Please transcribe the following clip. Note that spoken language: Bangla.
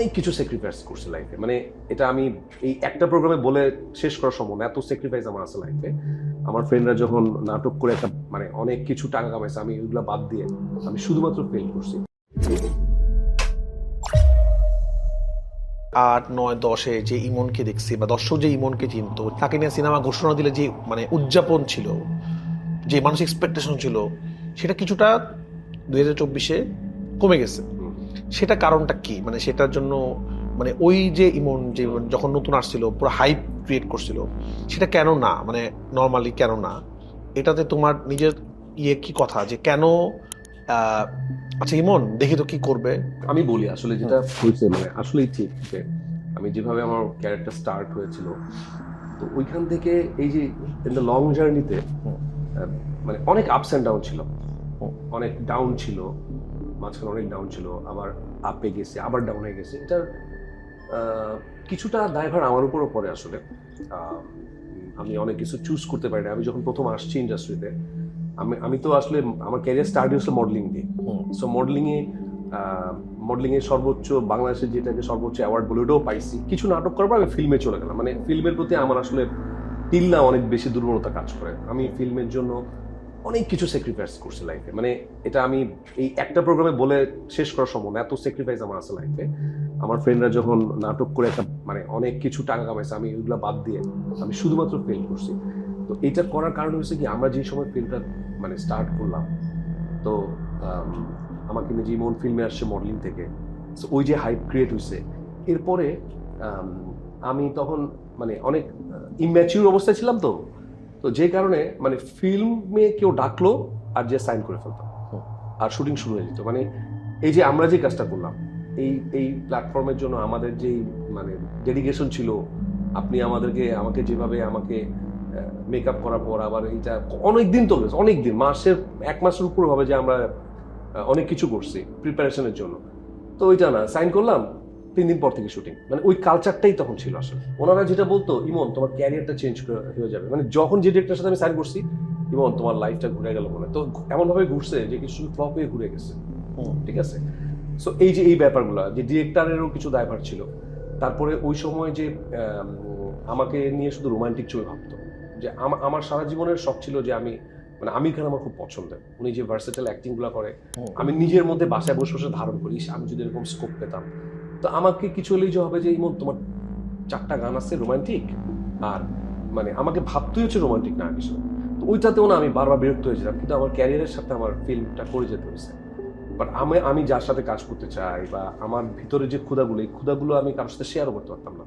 অনেক কিছু স্যাক্রিফাইস করছি লাইফে মানে এটা আমি এই একটা প্রোগ্রামে বলে শেষ করা সম্ভব না, এত স্যাক্রিফাইস আমার আছে লাইফে আমার ফ্রেন্ডরা যখন নাটক করে একটা মানে অনেক কিছু টাকা কামাইছে, আমি ওইগুলো বাদ দিয়ে আমি শুধুমাত্র ফেল করছি। আট, নয়, দশে যে ইমনকে দেখছি বা দর্শক যে ইমনকে চিনত, তাকে নিয়ে সিনেমা ঘোষণা দিলে যে মানে উদযাপন ছিল, যে মানুষের এক্সপেকটেশন ছিল, সেটা কিছুটা দুই হাজার চব্বিশে কমে গেছে। সেটা কারণটা কি? মানে সেটার জন্য মানে ওই যে ইমন যে যখন নতুন আসছিল পুরো হাইপ ক্রিয়েট করছিল সেটা কেন না? মানে নর্মালি কেন না? এটাতে তোমার নিজের ইয়ে কি কথা? যে কেন আচ্ছা ইমন দেখি তো কি করবে। আমি বলি আসলে যেটা হয়েছে মানে আসলেই ঠিক যে আমি যেভাবে আমার ক্যারেক্টার স্টার্ট হয়েছিল তো ওইখান থেকে এই যে ইন দ্য লং জার্নিতে মানে অনেক আপস অ্যান্ড ডাউন ছিল অনেক ডাউন ছিল মাঝখানে অনেক ডাউন ছিল আবার আপে গেছে আবার ডাউন হয়ে গেছে। এটার কিছুটা দায়ভার আমার উপরও পড়ে আসলে। আমি অনেক কিছু চুজ করতে পারি না। আমি যখন প্রথম আসছি ইন্ডাস্ট্রিতে আমি আমি তো আসলে আমার ক্যারিয়ার স্টার্ট হয়েছিল মডেলিং দিয়ে। সো মডেলিংয়ে মডেলিংয়ে সর্বোচ্চ বাংলাদেশে যেটাকে সর্বোচ্চ অ্যাওয়ার্ড বলে ওটাও পাইছি। কিছু নাটক করার পর আমি ফিল্মে চলে গেলাম। মানে ফিল্মের প্রতি আমার আসলে টিল না অনেক বেশি দুর্বলতা কাজ করে। আমি ফিল্মের জন্য অনেক কিছু স্যাক্রিফাইস করছি লাইফে মানে এটা আমি এই একটা প্রোগ্রামে বলে শেষ করা সম্ভব না এত স্যাক্রিফাইস আমার আছে লাইফে আমার ফ্রেন্ডরা যখন নাটক করে একটা মানে অনেক কিছু টাকা কামাইছে আমি ওইগুলো বাদ দিয়ে আমি শুধুমাত্র ফেল করছি। তো এটা করার কারণ হচ্ছে কি আমরা যে সময় ফিল্মটা মানে স্টার্ট করলাম তো আম, আমাকে নিজে মন ফিল্মে আসছে মডেলিং থেকে ওই যে হাইপ ক্রিয়েট হয়েছে এরপরে আমি তখন মানে অনেক ইম্যাচিউর অবস্থায় ছিলাম তো তো যে কারণে মানে ফিল্মে কেউ ডাকলো আর যে সাইন করে ফেলতো। আর শুটিং শুরু হয়ে যেত। মানে এই যে আমরা যে কাজটা করলাম এই এই প্ল্যাটফর্মের জন্য আমাদের যেই মানে ডেডিকেশন ছিল আপনি আমাদেরকে আমাকে যেভাবে আমাকে মেকআপ করার পর আবার এইটা অনেক দিন তো গেছে অনেক দিন মাসের এক মাসের উপর হবে যে আমরা অনেক কিছু করছি প্রিপারেশনের জন্য। তো ওইটা না সাইন করলাম তিন দিন পর থেকে শুটিং মানে ওই কালচারটাই তখন ছিল আসলে। ওনারা যেটা বলতো ইমন তোমার ক্যারিয়ারটা চেঞ্জ হয়ে যাবে। মানে যখন যে ডিরেক্টরের সাথে আমি সাইন করছি ইমন তোমার লাইফটা ঘুরে গেল মনে তো এমনভাবে ঘুরছে যে কিছু ফ্লপ হয়ে ঘুরে গেছে। ঠিক আছে? সো এই যে এই ব্যাপারগুলো যে ডিরেক্টরেরও কিছু দায়ভার ছিল। তারপরে ওই সময় যে আমাকে নিয়ে শুধু রোমান্টিক ছবি ভাবতো। যে আমার সারা জীবনের শখ ছিল যে আমি মানে আমির খান আমার খুব পছন্দের। উনি যে ভার্সেটাল অ্যাক্টিংগুলো করে আমি নিজের মধ্যে বাসায় বসে বসে ধারণ করি আমি যদি এরকম স্কোপ পেতাম তো আমাকে কিছু হলেই যে হবে যে, ইমন, তোমার চারটা গান আছে রোমান্টিক আর মানে আমাকে ভাবতেই হচ্ছে রোমান্টিক না কিছু। তো ওইটাতেও না আমি বারবার বিরক্ত হয়েছিলাম, কিন্তু আমার ক্যারিয়ারের সাথে আমার ফিল্মটা করে যেতে হয়েছে। বাট আমি আমি যার সাথে কাজ করতে চাই বা আমার ভিতরে যে ক্ষুদাগুলো এই ক্ষুদাগুলো আমি কারোর সাথে শেয়ারও করতে পারতাম না।